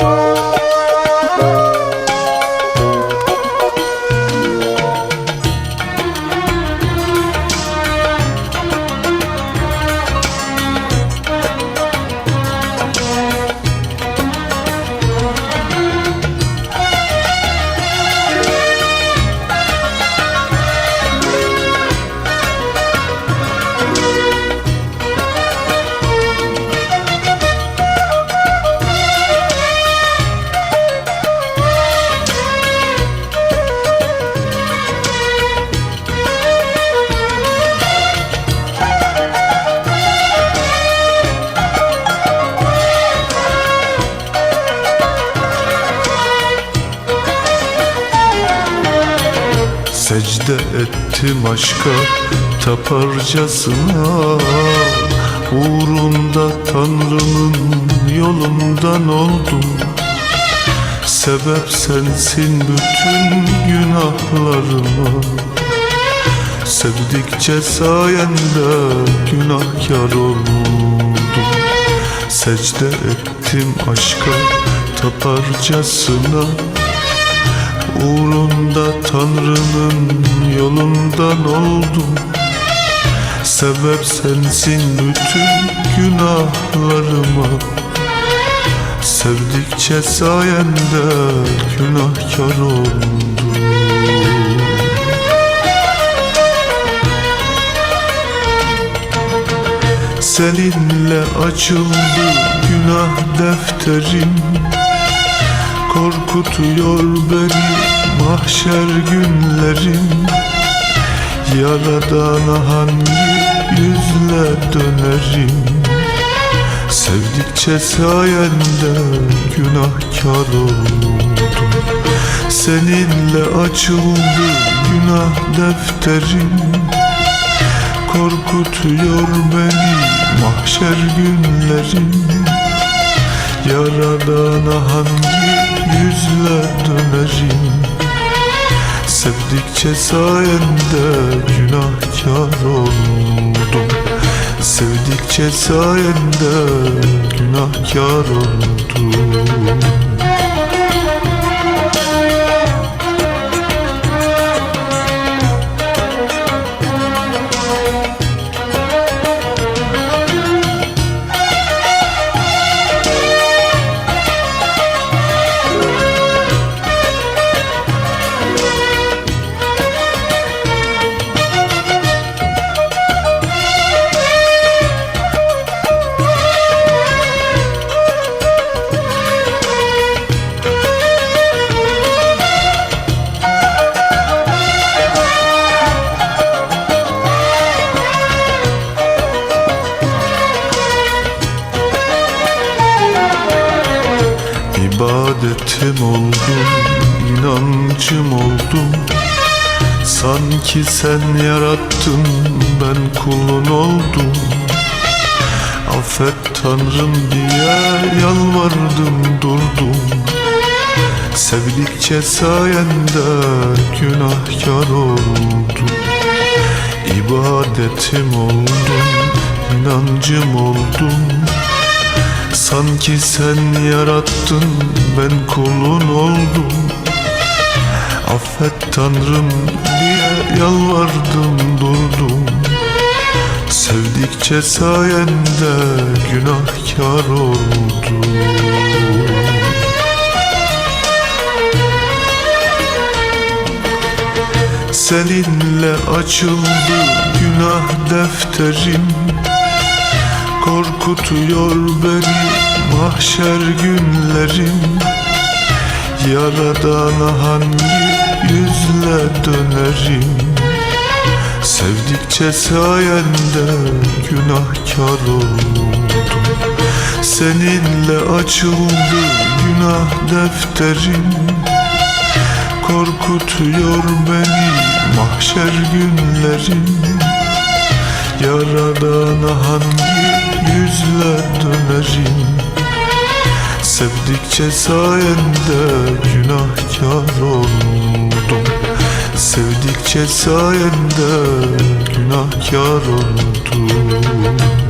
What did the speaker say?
Música Secde ettim aşka taparcasına. Uğrunda Tanrı'nın yolundan oldum. Sebep sensin bütün günahlarıma. Sevdikçe sayende günahkar oldum. Secde ettim aşka taparcasına Uğrunda Tanrı'nın yolundan oldum. Sebep sensin bütün günahlarıma. Sevdikçe sayende günahkar oldum. Seninle açıldı günah defterim Korkutuyor beni mahşer günlerim. Yaradana hangi yüzle dönerim? Sevdikçe sayende günahkar oldum. Seninle açıldı günah defterim. Korkutuyor beni mahşer günlerim Yaradana hangi yüzle dönerim Sevdikçe sayende günahkar oldum. Sevdikçe sayende günahkar oldum İbadetim oldum, inancım oldum Sanki sen yarattın, ben kulun oldum. Affet Tanrım diye yalvardım durdum. Sevdikçe sayende günahkar oldum. İbadetim oldum, inancım oldum Sanki sen yarattın ben kulun oldum. Affet Tanrım diye yalvardım durdum. Sevdikçe sayende günahkar oldum. Seninle açıldı günah defterim Korkutuyor beni mahşer günlerim. Yaradana hangi yüzle dönerim? Sevdikçe sayende günahkar oldum. Seninle açıldı günah defterim. Korkutuyor beni mahşer günlerim Yaradana hangi yüzle dönerim? Sevdikçe sayende günahkar oldum. Sevdikçe sayende günahkar oldum